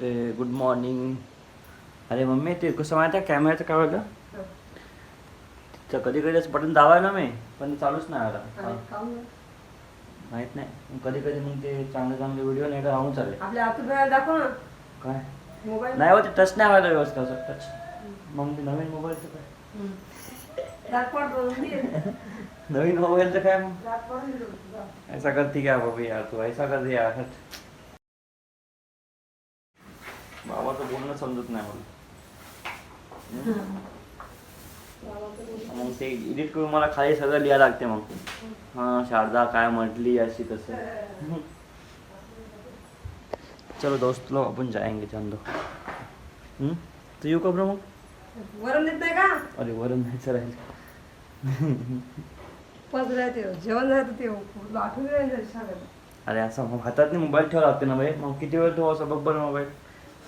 ए good morning अरे mummy ते कसं माहिती आहे? कॅमेऱ्याचं काय होतं? तर कधी कधी असं बटन दाबायला मी पण ते चालूच नाही आला. माहीत नाही. कधी कधी मग ते चांगले चांगले व्हिडिओ नाही राहून चालले. आपल्या आतून दाखव ना. काय? मोबाईल नाही होते टच नाही व्हायला व्यवस्थित असं टच मग ते नवीन मोबाईलचं काय? नवीन मोबाईलचं काय मग. ऐसा करती क्या बाबी यार तू? ऐसा कर दे यार. बाबाचं बोलणं समजत नाही मला. मग ते एडिट करून मला खाली सगळं लिहायला लागते मग. हा शारदा काय म्हटली अशी तसं. चलो दोस्त लोग अपन जाएंगे जान दो हम्म? तू येऊ का bro मग वरण देत नाही का? अरे वरून जायचं राहील पच राहते जेवण ते राहायचं सांगायला अरे असं मग हातात मोबाईल ठेवा लागते ना भाई मग किती वेळ तो असं बरोबर मोबाईल.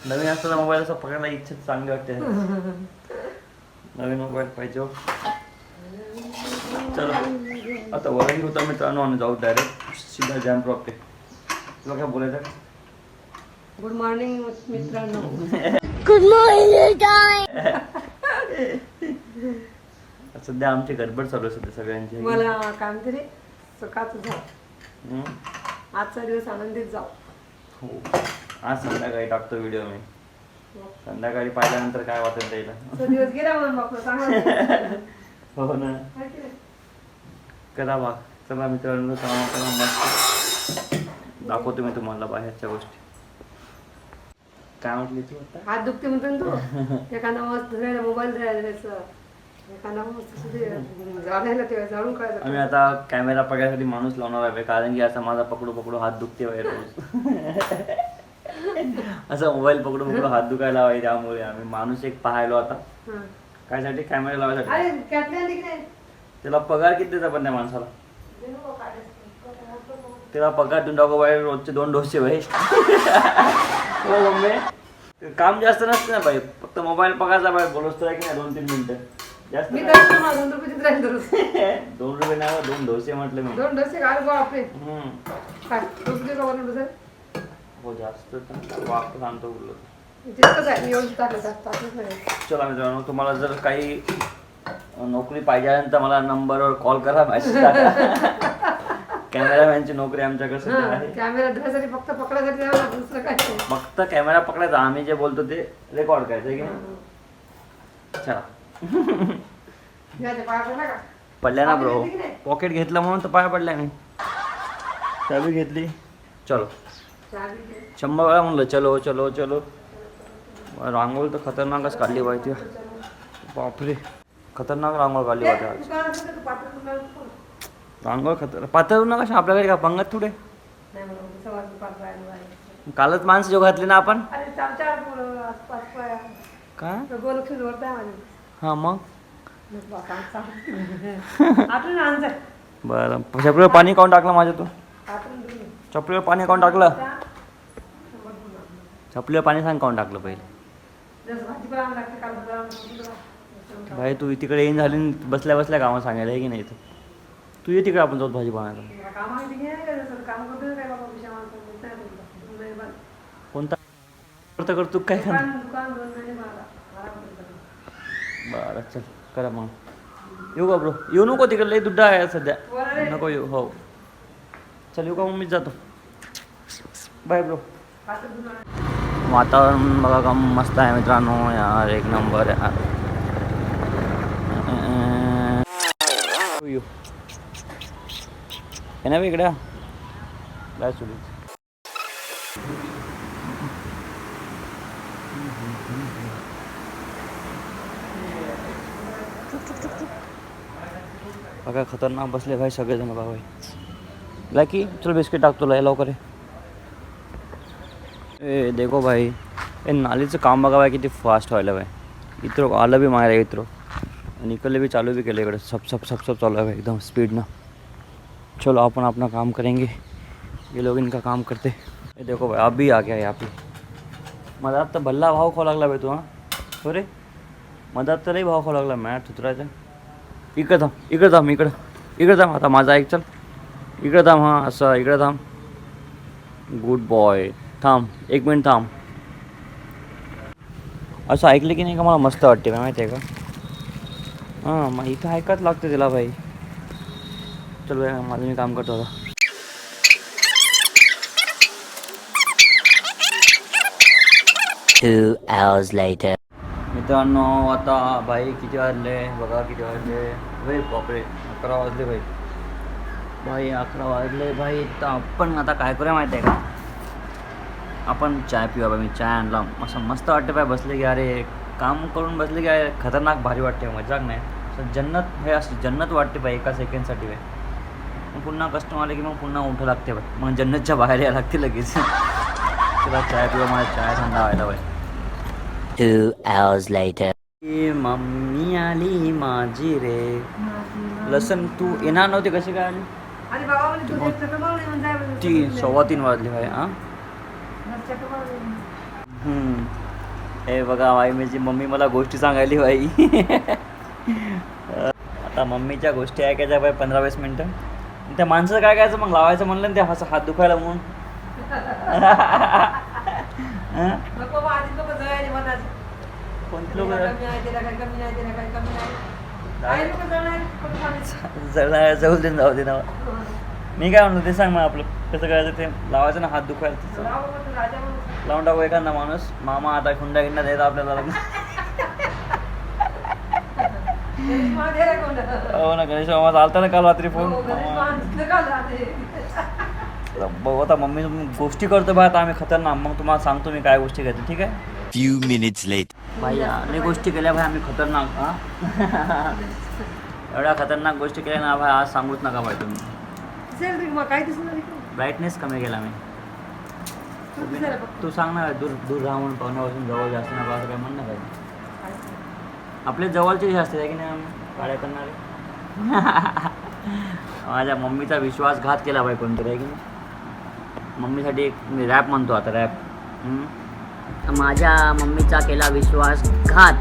नवीन असताना मोबाईल असं पकडायला इच्छा चांगली वाटते. नवीन मोबाईल पाहिजे हो. चलो. आता वरण होता मित्रांनो आणि जाऊ डायरेक्ट सीधा जॅम प्रॉप तुला काय बोलायचं गुड मॉर्निंग मित्रांनो. सध्या आमची गडबड चालू आहे सध्या सगळ्यांची. मला काय म्हणते रे सकाळचं जाऊ? आजचा दिवस आनंदीत जाऊ हो. आज संध्याकाळी टाकतो व्हिडिओ मी. संध्याकाळी पाहिल्यानंतर काय वाटत त्याला? हो ना? करा बा. चला मित्रांनो काम करा मस्त. दाखवतो मी तुम्हाला बाहेरच्या गोष्टी. काय म्हटली तू आता? हात दुखते म्हणतो तू. एखादा मस्त धरायला मोबाईल धरायला आम्ही आता कॅमेरा पकडायसाठी माणूस लावणार आहे कारण की असा माझा पकडू पकडू हात दुखते बाहेर रोज. असं मोबाईल पकडू पकडू हात दुखायला हवाय त्यामुळे आम्ही माणूस एक पाहायलो आता. कायसाठी? कॅमेरा लावायसाठी. त्याला पगार किती देता पण त्या माणसाला. त्याला पगार देऊन टाकू बाहेर रोजचे दोन डोसे भाई हो काम जास्त नसतं ना भाई फक्त मोबाईल पगारचा बाहेर बोलवतो की नाही दोन तीन मिनिटं. जास्त दोन रुपये नाही दोन डोसे म्हटलं मी. दोन डोसे. हो जास्त वापस सांगतो चला मित्रांनो तुम्हाला जर काही नोकरी पाहिजे असेल तर मला नंबरवर कॉल करा मेसेज कॅमेरामॅनची नोकरी आमच्याकडे सध्या आहे. कॅमेरा फक्त दुसरं काय. फक्त कॅमेरा पकडायचा आम्ही जे बोलतो ते रेकॉर्ड करायचं आहे की नाही? चला. पडल्या ना ब्रो? पॉकेट घेतलं म्हणून तर पाया पडल्या मी चाबी घेतली. चलो. चावी. शंभर वेळा म्हणलं चलो चलो चलो रांगोळ तर खतरनाकच काढली पाहिजे बापरे खतरनाक रांगोळ काढली पाहिजे आज का? रांगोळ खतर पातळ ना कशा आपल्याकडे का पंगत थोडे. कालच माणसं जो घातली ना आपण माझे. हां मग. बरं पाणी काऊन टाकलं माझ्या तू. चपलीवर पाणी काऊन टाकलं? चपलीवर पाणी सांग काऊन टाकलं पहिले? भाई तू तिकडे येईन झाली बसल्या बसल्या कामं सांगायला आहे की नाही इथं? तू ये तिकडे आपण जाऊ भाजी पाण्याला करतो कोणता करतो करतो काय करणार? करतो. बरं चल करा मग. येऊ का ब्रो? येऊ नको तिकडे लई दुड्डा आहे सध्या. नको येऊ हो. चल येऊ का मग? मीच जातो. बाय ब्रो वातावरण बघा का मस्त आहे मित्रांनो. यार एक नंबर यार येऊ ना इकडे? काय सुरू बघा खतरनाक बसले भाई सगळेजण भाई भाई लाकी चल बिस्किट टाक तुला हे लवकर ए देखो भाई हे नालीचं काम बघा बाय किती फास्ट व्हायला भाई. इथं आलं बी मारा इथं आणि इकडले भी चालू भी केलं इकडे. सब सब सब सब चालू आहे एकदम स्पीड ना. चलो आपण अपना काम करेंगे. ये लोग इनका काम करते. ये देखो भाई अभी आ गया यहाँ पे. मधात तर भल्ला भाव खावा लागला भाई तू हां? अरे मधात तर लई भाव खावा लागला मॅट उतरायचा इकडं थांब इकडं थांब इकडं इकडं थांब आता माझा ऐक चल. इकडं थांब हां असं इकडं थांब. गुड बॉय थांब एक मिनिट थांब. असं ऐकलं की नाही का मला मस्त वाटते काय माहिती आहे का? हां मग इथं ऐकाच लागतं तिला भाई चल माझं मी काम करतो आता. Two hours later. मित्रांनो आता भाई किती वाजले? बघा किती वाजले. बापरे अकरा वाजले भाई भाई अकरा वाजले. भाई तर आपण आता काय करूया माहिती आहे का? आपण चाय पिऊया बाई मी चाय आणला. असं मस्त वाटतं बाय बसले की अरे काम करून बसले की अरे खतरनाक भारी वाटते मजाक नाही. असं जन्नत हे असं जन्नत वाटते बाई एका सेकंडसाठी बाई. मग पुन्हा कस्टमर आले की मग पुन्हा उठं लागते बाई. मग जन्नतच्या बाहेर यायला लागते लगेच. चला चाय पिऊया मला चाय थंड व्हायला बाई. Hours later. मम्मी आली माझी रे. लसन तू येणार नव्हती कशी काय आली? तू एक चक्कर मारून ये म्हणजे जाय म्हणे. ती सव्वा तीन वाजली भाई हां. हे बघा भाई माझी मम्मी मला गोष्टी सांगायली भाई आता मम्मीच्या गोष्टी ऐकायच्या भाई पंधरा वीस मिनटं. त्या माणसाचं काय करायचं? मग लावायचं म्हणलं ना ते असं हात दुखायला म्हणून. कोणती लोक? जळणार जाऊ दे जाऊ दे ना मी काय म्हणतो ते सांग मग आपलं कसं करायचं ते? लावायचं ना हात दुखायला तिचं. लावून टाकू एखादा माणूस. मामा आता खुंडा गिंडा देत आपल्याला लग्न हो ना गणेश मामा चालता ना काल रात्री फोन. बघ आता मम्मी गोष्टी करतो बा आता आम्ही खतरनाक. मग तुम्हाला सांगतो मी काय गोष्टी करते ठीक आहे? Few minutes later. भाई लय गोष्टी केल्या भाई आम्ही खतरनाक हा? एवढ्या खतरनाक गोष्टी केल्या ना भाई आज सांगूच नका भाई तुम्ही. दिसेल रे, मग काही दिसणार? ब्राईटनेस कमी केला मी. तू दिसायला बघ. तू सांग ना दूर दूर राहा म्हणून पाहुण्यापासून जवळ जास्त नका असं काय म्हणणं पाहिजे आपले जवळचे जे असते की नाही आम्ही काड्या करणारे? माझ्या मम्मीचा विश्वासघात केला बाई कोणतरी आहे की नाही? मम्मीसाठी एक मी रॅप म्हणतो आता रॅप माझ्या मम्मीचा केला विश्वासघात.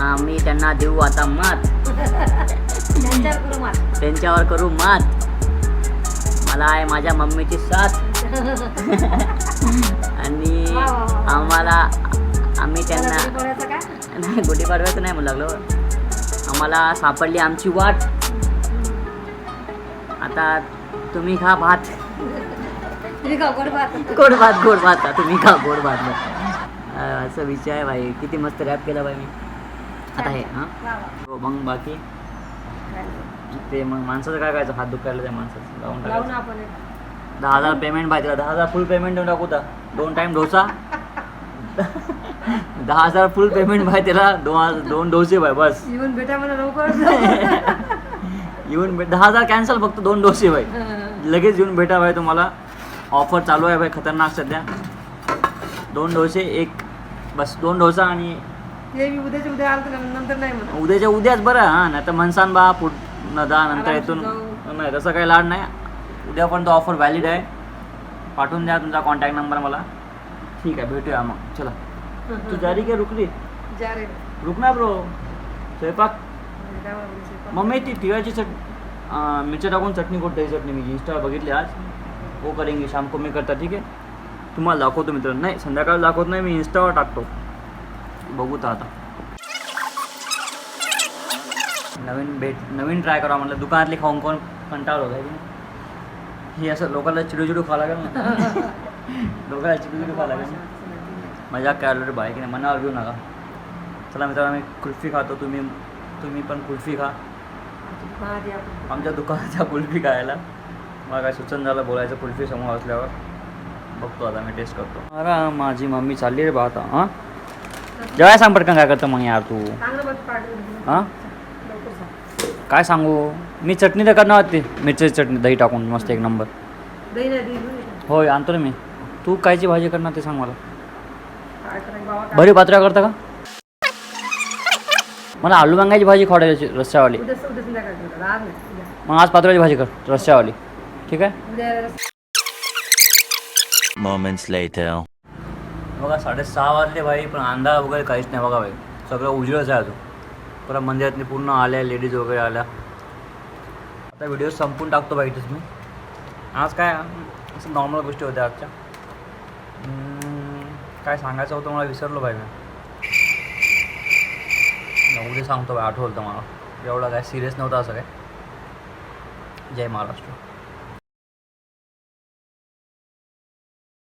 आम्ही त्यांना देऊ आता मात. त्यांच्यावर करू मात. मला आहे माझ्या मम्मीची साथ. आणि. आम्हाला आम्ही त्यांना? नाही गुढीपाडव्याचं नाही म्हणू लागलो. आम्हाला सापडली आमची वाट. आता तुम्ही खा भात. तुम्ही का गोड भात? गोड भात गोड भात तुम्ही खा गोड भात अं, असं विषय आहे भाई किती मस्त रॅप केला बाई मी. आता हे हां? वा, वा. हो, मग बाकी. ते मग माणसाचं काय करायचं? हात दुखायला त्या माणसाचं. लावून लावू टाकायचं. ना आपण एक. दहा हजार पेमेंट पाहिजे दहा हजार फुल पेमेंट देऊन टाकू ता. दोन टाइम डोसा. दहा हजार फुल पेमेंट भाई त्याला दोन दोन डोसे भाई बस. येऊन भेटा मला लवकर. येऊन भेट दहा हजार कॅन्सल फक्त दोन डोसे भाई लगेच येऊन भेटा भाई तुम्हाला. ऑफर चालू आहे भाई खतरनाक सध्या. दोन डोसे एक बस दोन डोसा आणि मी उद्याच्या उद्या आलं तर नंतर नाही उद्याच्या उद्याच बरं हां नाही तर म्हणसान बा पुढ न दहा नंतर इथून. नाही तसं काही लाड नाही. उद्या पण तो ऑफर व्हॅलिड आहे. पाठवून द्या तुमचा कॉन्टॅक्ट नंबर मला. ठीक आहे भेटूया मग. चला. तू जारी काय रुकली. जा रे. रुक ना ब्रो स्वयंपाक? मम्मी ती तिळाची चट अं, मिरची टाकून चटणी कुठे चटणी मी इंस्टा बघितली आज. हो करेंगे शाम को मी करता ठीक आहे तुम्हाला दाखवतो मित्र नाही संध्याकाळ दाखवत नाही मी इंस्टावर टाकतो बघू तर आता। नवीन भेट नवीन ट्राय करा म्हटलं दुकानातली खाऊन कोण कंटाळलो आहे की हे? असं लोकांना चिडू चिडू खावं लागेल ना? लोकांना चिडू चिडू खावं लागेल ना? मजाक काय रे बाय की नाही मनावर घेऊ नका चला मित्रांनो आम्ही कुल्फी खातो तुम्ही तुम्ही पण कुल्फी खा. आमच्या दुकानाच्या कुल्फी। खायला मला काय सुचन झालं बोलायचं कुल्फी समोर असल्यावर बघतो आता मी टेस्ट करतो. अरे माझी मम्मी चालली रे बा आता हां? जेवाय सांग पटकन काय करतो मग यार तू. हां. काय सांगू? मी चटणी तर करणार होती मिरचीची चटणी दही टाकून मस्त एक नंबर. होय आणतो ना मी. तू कायची भाजी करणार ते सांग मला? भरी पात्र्या करता का? मला आलू वांग्याची भाजी रस्स्यावाली नाही उद्या. मग आज पात्र्याची भाजी कर रस्स्यावाली ठीक आहे? उद्या Moments later. बघा साडेसहा वाजले भाई पण अंधार वगैरे काहीच नाही बघा भाई सगळं उजेडच आहे अजून. परत मंदिरातनी पूर्ण आल्या लेडीज वगैरे आल्या. आता व्हिडिओ संपून टाकतो भाई इथेच मी. आज काय असं नॉर्मल गोष्टी होत्या आजच्या. काय सांगायचं होतं मला विसरलो भाई मी. सांगतो बाई आठवलं मला एवढं काय सिरियस नव्हतं असं काय. जय महाराष्ट्र.